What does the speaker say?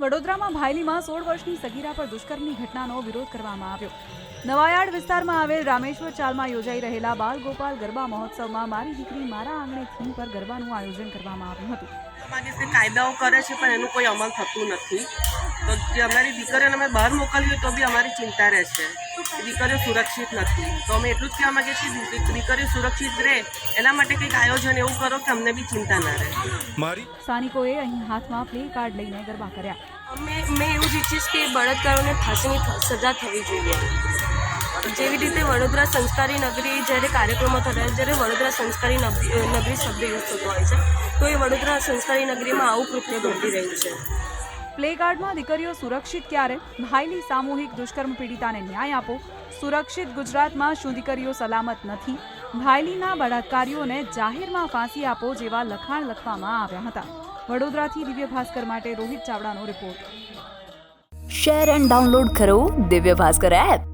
વડોદરામાં ભાયલીમાં સોળ વર્ષની સગીરા પર દુષ્કર્મની ઘટનાનો વિરોધ કરવામાં આવ્યો. નવાયાર્ડ વિસ્તારમાં આવેલ રામેશ્વર ચાલમાં યોજાઈ રહેલા બાલ ગોપાલ ગરબા મહોત્સવમાં મારી દીકરી મારા આંગણે થીમ પર ગરબાનું આયોજન કરવામાં આવ્યું હતું. કાયદાઓ કરે છે પણ એનું કોઈ અમલ થતું નથી. તો જે અમારી દીકરીઓને અમે બહાર મોકલીએ તો બી અમારી ચિંતા રહે છે દીકરીઓ સુરક્ષિત નથી. તો અમે એટલું જ કહેવા માંગીએ છીએ દીકરીઓ સુરક્ષિત રહે. એના માટે કંઈક આયોજન એવું કરો કે અમને બી ચિંતા ના રહે. મારી? સ્થાનિકોએ અહીં હાથમાં પ્લે કાર્ડ લઈને ગરબા કર્યા. અમે મેં એવું જ ઈચ્છીશ કે બળાત્કારોને ફાંસીની સજા થવી જોઈએ. જેવી રીતે વડોદરા સંસ્કારી નગરી જ્યારે કાર્યક્રમો થતા હોય જ્યારે વડોદરા સંસ્કારી નગરી નગરી શબ્દ યુઝ થતો હોય છે તો એ વડોદરા સંસ્કારી નગરીમાં આવું કૃત્ય ઘટી રહ્યું છે. પ્લે કાર્ડમાં દીકરીઓ સુરક્ષિત ક્યારે? ભાઈની સામૂહિક દુષ્કર્મ પીડિતાને ન્યાય આપો. સુરક્ષિત ગુજરાતમાં શું દીકરીઓ સલામત નથી? ભાયલીના બળાત્કારીઓને જાહેરમાં ફાંસી આપો જેવા લખાણ લખવામાં આવ્યા હતા. વડોદરાથી દિવ્ય ભાસ્કર માટે રોહિત ચાવડાનો રિપોર્ટ. શેર એન્ડ ડાઉનલોડ કરો દિવ્ય ભાસ્કર એપ.